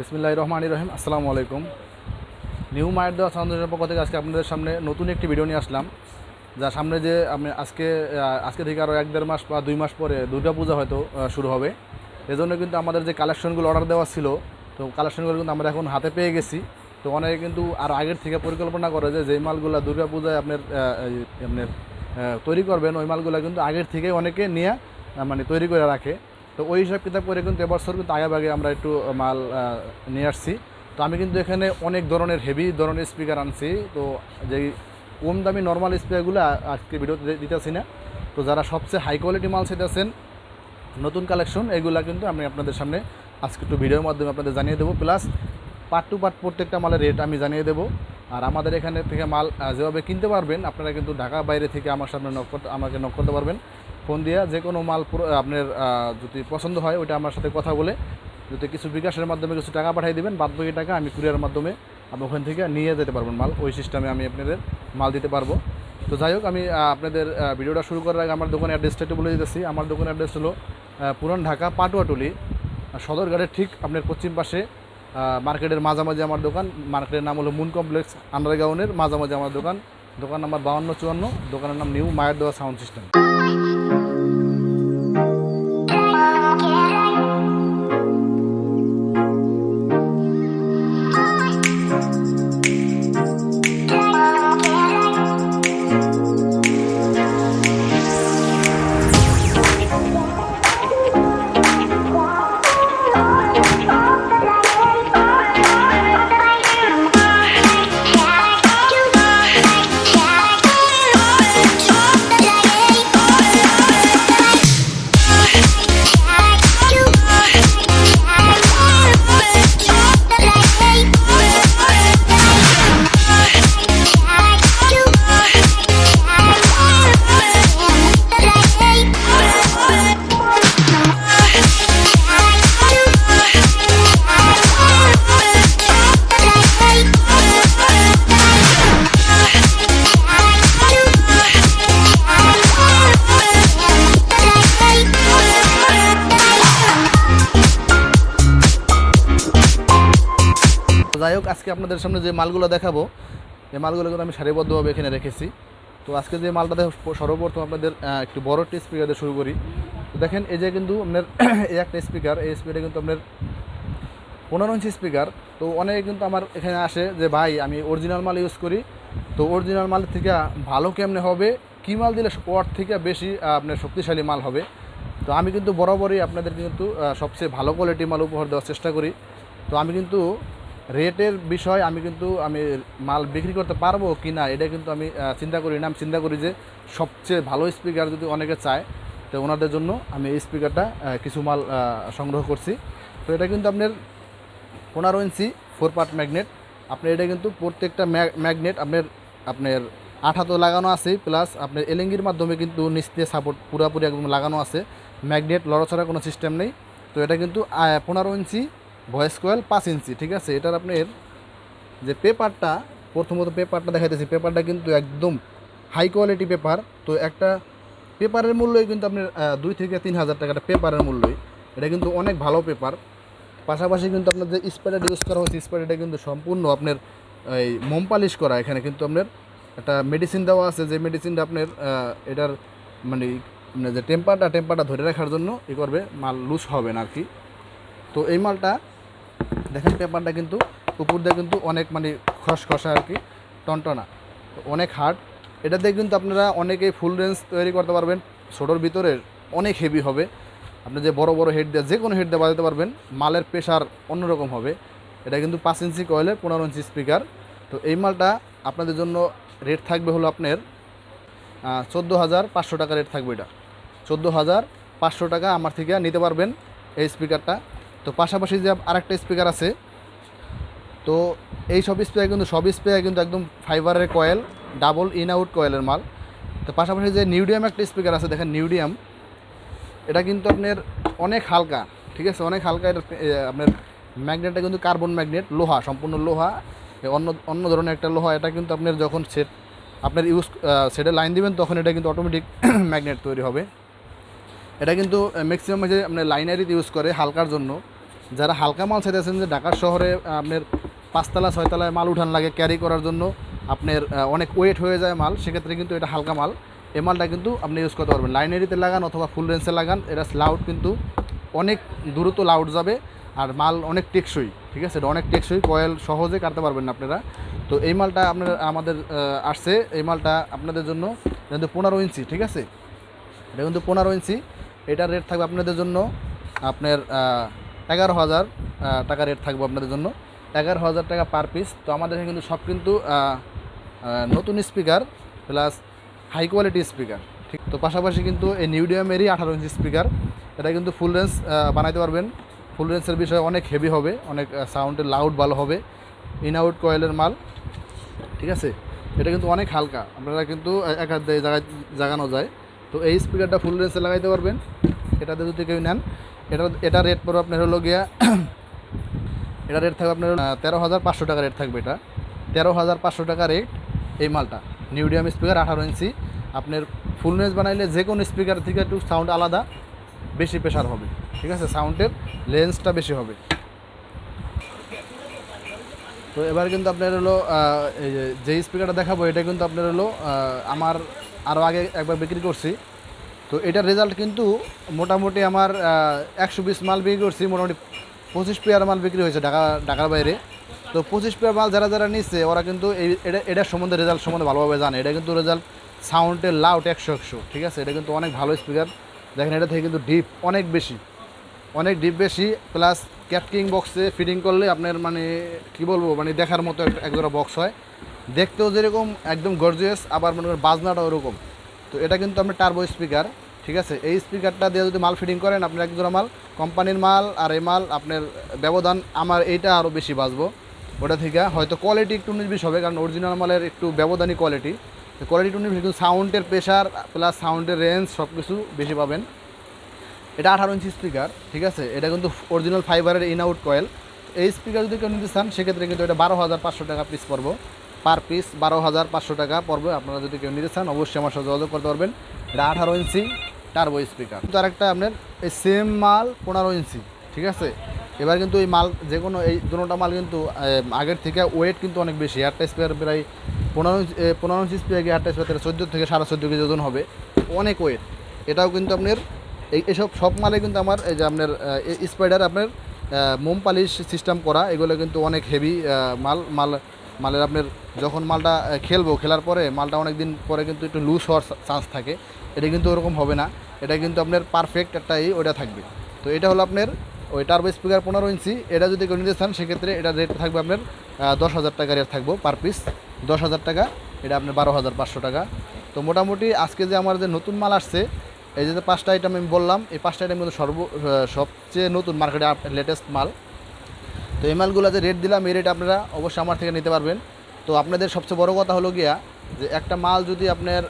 বিসমিল্লাহ রহমান রহিম আসসালামু আলাইকুম নিউ মায়ের দেওয়া সাউন্ডের পক্ষ থেকে আজকে আপনাদের সামনে নতুন একটি ভিডিও নিয়ে আসলাম। যা সামনে যে আমি আজকে আজকে থেকে আরও এক দেড় মাস বা দুই মাস পরে দুর্গা পূজা হয়তো শুরু হবে। এজন্য কিন্তু আমাদের যে কালেকশনগুলো অর্ডার দেওয়া ছিল, তো কালেকশনগুলো কিন্তু আমরা এখন হাতে পেয়ে গেছি। তো অনেকে কিন্তু আর আগের থেকে পরিকল্পনা করে যে, যেই মালগুলো দুর্গা পূজায় আপনার আপনার তৈরি করবেন, ওই মালগুলো কিন্তু আগের থেকে অনেকে নিয়ে মানে তৈরি করে রাখে। তো ওই হিসাব কিতাব করে কিন্তু এবছর কিন্তু আগে আগে আমরা একটু মাল নিয়ে আসছি। তো আমি কিন্তু এখানে অনেক ধরনের হেভি ধরনের স্পিকার আনছি। তো যেই কম দামি নর্মাল স্পিকারগুলো আজকে ভিডিওতে দিতেছি না। তো যারা সবচেয়ে হাই কোয়ালিটি মাল সেটাছেন নতুন কালেকশন এগুলা কিন্তু আমি আপনাদের সামনে আজকে একটু ভিডিওর মাধ্যমে আপনাদের জানিয়ে দেবো। প্লাস পার্ট টু পার্ট প্রত্যেকটা মালের রেট আমি জানিয়ে দেবো। আর আমাদের এখানে থেকে মাল যেভাবে কিনতে পারবেন, আপনারা কিন্তু ঢাকা বাইরে থেকে আমার সামনে নক করতে, আমাকে নক করতে পারবেন। ফোন দিয়া যে কোনো মাল আপনার যদি পছন্দ হয়, ওইটা আমার সাথে কথা বলে, যদি কিছু বিকাশের মাধ্যমে কিছু টাকা পাঠিয়ে দিবেন বাদ বাকি টাকা আমি কুরিয়ার মাধ্যমে আপনি ওখান থেকে নিয়ে যেতে পারবেন মাল, ওই সিস্টেমে আমি আপনাদের মাল দিতে পারব। তো যাই হোক, আমি আপনাদের ভিডিওটা শুরু করার আগে আমার দোকানের অ্যাড্রেসটা একটু বলে দিতেছি। আমার দোকানের অ্যাড্রেস হলো পুরান ঢাকা পাটুয়াটুলি সদরঘাটের ঠিক আপনার পশ্চিম পাশে মার্কেটের মাঝামাঝি আমার দোকান। মার্কেটের নাম হলো মুন কমপ্লেক্স আন্ডারগ্রাউন্ডের মাঝামাঝি আমার দোকান। দোকান নাম্বার বাউন্ন চুয়ান্ন, দোকানের নাম নিউ মায়ের দেওয়া সাউন্ড সিস্টেম। আজকে আপনাদের সামনে যে মালগুলো দেখাবো, এই মালগুলো কিন্তু আমি সারিবদ্ধভাবে এখানে রেখেছি। তো আজকে যে মালটা সর্বপ্রথম আপনাদের একটু বড় একটি স্পিকার দিয়ে শুরু করি। তো দেখেন, এই যে কিন্তু আপনার এই একটা স্পিকার এই স্পিকারটা কিন্তু আপনার পনেরো ইঞ্চি স্পিকার তো অনেকে কিন্তু আমার এখানে আসে যে, ভাই, আমি অরিজিনাল মাল ইউজ করি। তো অরিজিনাল মাল থেকে ভালো কেমনে হবে? কী মাল দিলে ওয়াট থেকে বেশি আপনার শক্তিশালী মাল হবে? তো আমি কিন্তু বরাবরই আপনাদের কিন্তু সবচেয়ে ভালো কোয়ালিটি মাল উপহার দেওয়ার চেষ্টা করি। তো আমি কিন্তু রেটের বিষয় আমি কিন্তু, আমি মাল বিক্রি করতে পারব কি না, এটা কিন্তু আমি চিন্তা করি না। আমি চিন্তা করি যে সবচেয়ে ভালো স্পিকার যদি অনেকে চায়, তো ওনাদের জন্য আমি এই স্পিকারটা কিছু মাল সংগ্রহ করছি। তো এটা কিন্তু আপনার পনেরো ইঞ্চি ফোর পার্ট ম্যাগনেট আপনার এটা কিন্তু প্রত্যেকটা ম্যাগনেট আপনার আপনার আঠা তো লাগানো আছে প্লাস আপনার এলেঙ্গির মাধ্যমে কিন্তু নিচ দিয়ে সাপোর্ট পুরোপুরি একদম লাগানো আছে। ম্যাগনেট লড়াচড়া কোনো সিস্টেম নেই। তো এটা কিন্তু পনেরো ইঞ্চি ভয়েস কয়েল পাঁচ ইঞ্চি, ঠিক আছে? এটার আপনার যে পেপারটা, প্রথমত পেপারটা দেখাইতেছি, পেপারটা কিন্তু একদম হাই কোয়ালিটি পেপার। তো একটা পেপারের মূল্যই কিন্তু আপনার দুই থেকে তিন হাজার টাকাটা পেপারের মূল্যই। এটা কিন্তু অনেক ভালো পেপার। পাশাপাশি কিন্তু আপনার যে স্প্রেড ইউজ করা হচ্ছে স্প্রেডটা কিন্তু সম্পূর্ণ আপনার, এই মোম পালিশ করা। এখানে কিন্তু আপনার একটা মেডিসিন দেওয়া আছে, যে মেডিসিনটা আপনার এটার মানে যে টেম্পারটা টেম্পারটা ধরে রাখার জন্য ই করবে, মাল লুজ হবে না আর কি। তো এই মালটা দেখেন পেপারটা কিন্তু, উপর দিয়ে কিন্তু অনেক মানে খসখসা আর কি, টনটনা। অনেক হার্ড এটা দিয়ে কিন্তু আপনারা অনেকেই ফুল রেঞ্জ তৈরি করতে পারবেন। ছোটোর ভিতরে অনেক হেভি হবে। আপনি যে বড় বড় হেড দিয়ে, যে কোনো হেড দিয়ে বাজাতে পারবেন। মালের প্রেশার অন্যরকম হবে। এটা কিন্তু পাঁচ ইঞ্চি কয়েলে পনেরো ইঞ্চি স্পিকার তো এই মালটা আপনাদের জন্য রেট থাকবে হলো আপনার চোদ্দ হাজার পাঁচশো টাকা রেট থাকবে এটা। চোদ্দ হাজার পাঁচশো টাকা আমার থেকে নিতে পারবেন এই স্পিকারটা তো পাশাপাশি যে আরেকটা স্পিকার আছে, তো এই সব স্প্রে কিন্তু, সব স্প্রে কিন্তু একদম ফাইবারের কয়েল ডাবল ইন আউট কয়েলের মাল। তো পাশাপাশি যে নিউডিয়াম একটা স্পিকার আছে, দেখেন নিউডিয়াম এটা কিন্তু আপনার অনেক হালকা, ঠিক আছে? অনেক হালকা এটা আপনার ম্যাগনেটটা কিন্তু কার্বন ম্যাগনেট লোহা, সম্পূর্ণ লোহা অন্য অন্য ধরনের একটা লোহা, এটা কিন্তু আপনার যখন সেট আপনার ইউজ সেটে লাইন দিবেন, তখন এটা কিন্তু অটোমেটিক ম্যাগনেট তৈরি হবে। এটা কিন্তু ম্যাক্সিমাম যে আপনার লাইনারিতে ইউজ করে হালকার জন্য। যারা হালকা মাল চাইতেছেন যে ঢাকার শহরে আপনার পাঁচতলা, ছয়তলায় মাল উঠান লাগে ক্যারি করার জন্য, আপনার অনেক ওয়েট হয়ে যায় মাল, সেক্ষেত্রে কিন্তু এটা হালকা মাল। এই মালটা কিন্তু আপনি ইউজ করতে পারবেন। লাইনারিতে লাগান অথবা ফুল রেঞ্জে লাগান, এটা লাউড কিন্তু অনেক দ্রুত লাউড যাবে আর মাল অনেক টেকসই, ঠিক আছে? এটা অনেক টেকসই কয়েল সহজে কাটতে পারবেন না আপনারা। তো এই মালটা আপনার, আমাদের আসছে। এই মালটা আপনাদের জন্য কিন্তু পনেরো ইঞ্চি, ঠিক আছে? এটা কিন্তু পনেরো ইঞ্চি। এটার রেট থাকবে আপনাদের জন্য আপনার এগারো হাজার টাকা রেট থাকবে আপনাদের জন্য। এগারো হাজার টাকা পার পিস তো আমাদের এখানে কিন্তু সব কিন্তু নতুন speaker plus high quality speaker ঠিক, তো পাশাপাশি কিন্তু এই নিউডিয়ামেরই আঠারো ইঞ্চি স্পিকার এটা কিন্তু ফুল রেঞ্জ বানাইতে পারবেন। ফুল রেঞ্জের বিষয়ে অনেক হেভি হবে, অনেক সাউন্ডের লাউড ভালো হবে। ইন আউট কয়েলের মাল। ঠিক আছে? এটা কিন্তু অনেক হালকা। আপনারা কিন্তু এক হাত জায়গায় জাগানো যায়। তো এই স্পিকারটা ফুল রেঞ্জে লাগাইতে পারবেন। এটাতে যদি কেউ নেন এটা এটা রেট পড়বে আপনার হলো গিয়া, এটা রেট থাকবে আপনার তেরো হাজার পাঁচশো টাকা রেট থাকবে এটা। তেরো হাজার পাঁচশো টাকা রেট এই মালটা। নিউডিয়াম স্পিকার আঠারো ইঞ্চি আপনার ফুল রেঞ্জ বানাইলে যে কোনো স্পিকার থেকে একটু সাউন্ড আলাদা, বেশি প্রেশার হবে। ঠিক আছে? সাউন্ডের লেন্সটা বেশি হবে। তো এবার কিন্তু আপনার হলো যে স্পিকারটা দেখাবো, এটা কিন্তু আপনার হলো আমার আরও আগে একবার বিক্রি করছি। তো এটার রেজাল্ট কিন্তু মোটামুটি আমার একশো বিশ মাল বিক্রি করছি, মোটামুটি পঁচিশ পেয়ার মাল বিক্রি হয়েছে ঢাকা, ঢাকার বাইরে। তো পঁচিশ পেয়ার মাল যারা যারা নিচ্ছে, ওরা কিন্তু এই, এটা, এটার সম্বন্ধে রেজাল্ট সম্বন্ধে ভালোভাবে জানে। এটা কিন্তু রেজাল্ট সাউন্ডের লাউড একশো একশো, ঠিক আছে? এটা কিন্তু অনেক ভালো স্পিকার দেখেন, এটা থেকে কিন্তু ডিপ অনেক বেশি, অনেক ডিপ বেশি। প্লাস ক্যাটকিং বক্সে ফিটিং করলে আপনার মানে কি বলব মানে দেখার মতো একটা একজোড়া বক্স হয়। দেখতেও যেরকম, একদম গর্জিয়াস আবার মনে করেন বাজনাটা ওরকম। তো এটা কিন্তু আপনার টার্বো স্পিকার ঠিক আছে? এই স্পিকারটা দিয়ে যদি মাল ফিটিং করেন, আপনার একজোড়া মাল, কোম্পানির মাল আর এই মাল আপনার ব্যবধান আমার এইটা আরও বেশি বাঁচবো। ওটা থেকে হয়তো কোয়ালিটি একটু উনিশ হবে, কারণ অরিজিনাল মালের একটু ব্যবধানই কোয়ালিটি কোয়ালিটি উনিশ বিশ কিন্তু সাউন্ডের প্রেশার প্লাস সাউন্ডের রেঞ্জ সব কিছু বেশি পাবেন। এটা আঠারো ইঞ্চি স্পিকার ঠিক আছে? এটা কিন্তু অরিজিনাল ফাইবারের ইন আউট কয়েল এই স্পিকার যদি কেউ নিতে চান, সেক্ষেত্রে কিন্তু এটা বারো হাজার পাঁচশো টাকা পিস পড়ব। পার পিস বারো হাজার পাঁচশো টাকা পড়বে। আপনারা যদি কেউ নিতে চান, অবশ্যই আমার সাথে যোগাযোগ করতে পারবেন। এটা আঠারো ইঞ্চি টার্বো স্পিকার কিন্তু আরেকটা আপনার এই সেম মাল পনেরো ইঞ্চি, ঠিক আছে? এবার কিন্তু এই মাল, যে কোনো এই দুটোটা মাল কিন্তু আগের থেকে ওয়েট কিন্তু অনেক বেশি। এয়ারটা স্পেয়ার প্রায় পনেরো ইঞ্চি পনেরো ইঞ্চি স্পেয়ার এয়ারটা স্পেয়ার চোদ্দ থেকে সাড়ে চোদ্দ কেজি ওজন হবে। অনেক ওয়েট এটাও কিন্তু আপনার এই, এসব সব মালে কিন্তু আমার এই যে আপনার স্পাইডার আপনার মোম পালিশ সিস্টেম করা, এগুলো কিন্তু অনেক হেভি মাল মাল মালের আপনার যখন মালটা খেলব, খেলার পরে মালটা অনেক দিন পরে কিন্তু একটু লুজ হওয়ার চান্স থাকে। এটা কিন্তু ওরকম হবে না। এটা কিন্তু আপনার পারফেক্ট একটা এই ওইটা থাকবে। তো এটা হলো আপনার ওই টার্বো স্পিকার পনেরো ইঞ্চি। এটা যদি কেউ নিতে চান, সেক্ষেত্রে এটা রেট থাকবে আপনার দশ হাজার টাকা রেট থাকব পার পিস দশ হাজার টাকা, এটা আপনার বারো হাজার পাঁচশো টাকা। তো মোটামুটি আজকে যে আমার যে নতুন মাল আসছে, এই যে পাঁচটা আইটেম আমি বললাম, এই পাঁচটা আইটেম কিন্তু সর্ব সবচেয়ে নতুন মার্কেটে লেটেস্ট মাল। তো এই মালগুলো যে রেট দিলাম, এই রেট আপনারা অবশ্যই আমার থেকে নিতে পারবেন। তো আপনাদের সবচেয়ে বড় কথা হলো গিয়া যে একটা মাল যদি আপনার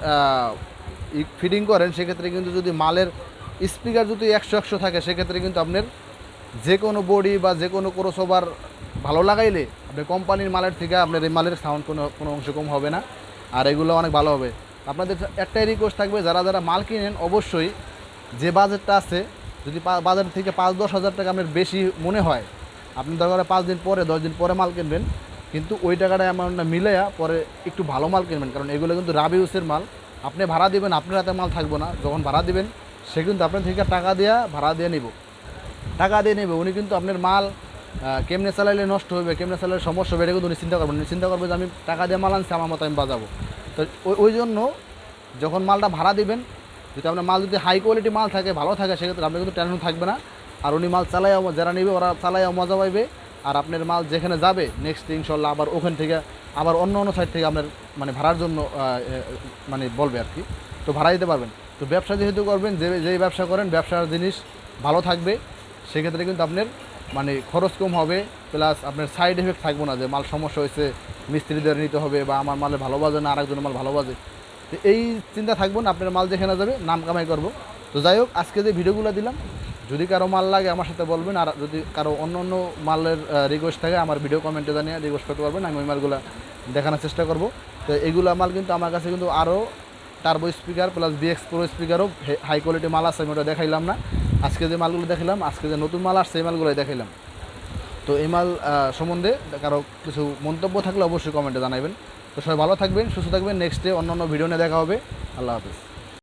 ফিটিং করেন, সেক্ষেত্রে কিন্তু যদি মালের স্পিকার যদি একশো একশো থাকে, সেক্ষেত্রে কিন্তু আপনার যে কোনো বডি বা যে কোনো ক্রোসওভার ভালো লাগাইলে আপনি কোম্পানির মালের থেকে আপনার এই মালের সাউন্ড কোনো কোনো অংশ কম হবে না। আর এগুলো অনেক ভালো হবে। আপনাদের একটাই রিকোয়েস্ট থাকবে, যারা যারা মাল কিনেন, অবশ্যই যে বাজেটটা আছে, যদি বাজার থেকে পাঁচ দশ হাজার টাকা আপনার বেশি মনে হয় আপনি দরকার পাঁচ দিন পরে, দশ দিন পরে মাল কিনবেন। কিন্তু ওই টাকাটা অ্যামাউন্টটা মিলাইয়া পরে একটু ভালো মাল কিনবেন। কারণ এগুলো কিন্তু রাবিউসের মাল। আপনি ভাড়া দিবেন, আপনার হাতে মাল থাকব না। যখন ভাড়া দিবেন, সে কিন্তু আপনার থেকে টাকা দেওয়া ভাড়া দিয়ে নিব। টাকা দিয়ে নেবে। উনি কিন্তু আপনার মাল কেমনে চালাইলে নষ্ট হবে কেমনে চালাইলে সমস্যা হবে, এটা কিন্তু উনি চিন্তা করবেন চিন্তা করবে যে আমি টাকা দিয়ে মাল আনছি, আমার মতো আমি বাজাবো তো ওই- জন্য যখন মালটা ভাড়া দিবেন, যদি আপনার মাল যদি হাই কোয়ালিটি মাল থাকে, ভালো থাকে, সেক্ষেত্রে আপনি কিন্তু টেনশন থাকবে না। আর উনি মাল চালাইয়া যারা নেবে ওরা চালাইয়া মজা পাইবে। আর আপনার মাল যেখানে যাবে নেক্সট ইনশাল্লাহ আবার ওখান থেকে, আবার অন্য অন্য সাইড থেকে আপনার মানে ভাড়ার জন্য মানে বলবে আর কি। তো ভাড়া দিতে পারবেন। তো ব্যবসা যেহেতু করবেন, যে, যেই ব্যবসা করেন, ব্যবসার জিনিস ভালো থাকবে। সেক্ষেত্রে কিন্তু আপনার মানে খরচ কম হবে প্লাস আপনার সাইড এফেক্ট থাকবে না যে মাল সমস্যা হয়েছে, মিস্ত্রিদের নিতে হবে বা আমার মালে ভালো বাজে না আরেকজনের মাল ভালো বাজে। তো এই চিন্তা থাকব না, আপনার মাল যেখানে যাবে, নাম কামাই করব। তো যাই হোক, আজকে যে ভিডিওগুলো দিলাম যদি কারও মাল লাগে আমার সাথে বলবেন, আর যদি কারও অন্য অন্য মালের রিকোয়েস্ট থাকে, আমার ভিডিও কমেন্টে জানিয়ে রিকোয়েস্ট করতে পারবেন, আমি ওই মালগুলো দেখানোর চেষ্টা করব। তো এগুলো মাল কিন্তু আমার কাছে কিন্তু আরও turbo speaker plus BX pro স্পিকারও high quality মাল আছে, আমি ওটা দেখাইলাম না। আজকে যে মালগুলো দেখালাম আজকে যে নতুন মাল আসছে, এই মালগুলোই দেখাইলাম। তো এই মাল সম্বন্ধে কারও কিছু মন্তব্য থাকলে অবশ্যই কমেন্টে জানাবেন তো সবাই ভালো থাকবেন, সুস্থ থাকবেন নেক্সট ডে অন্য অন্য ভিডিও নিয়ে দেখা হবে। আল্লাহ হাফিজ।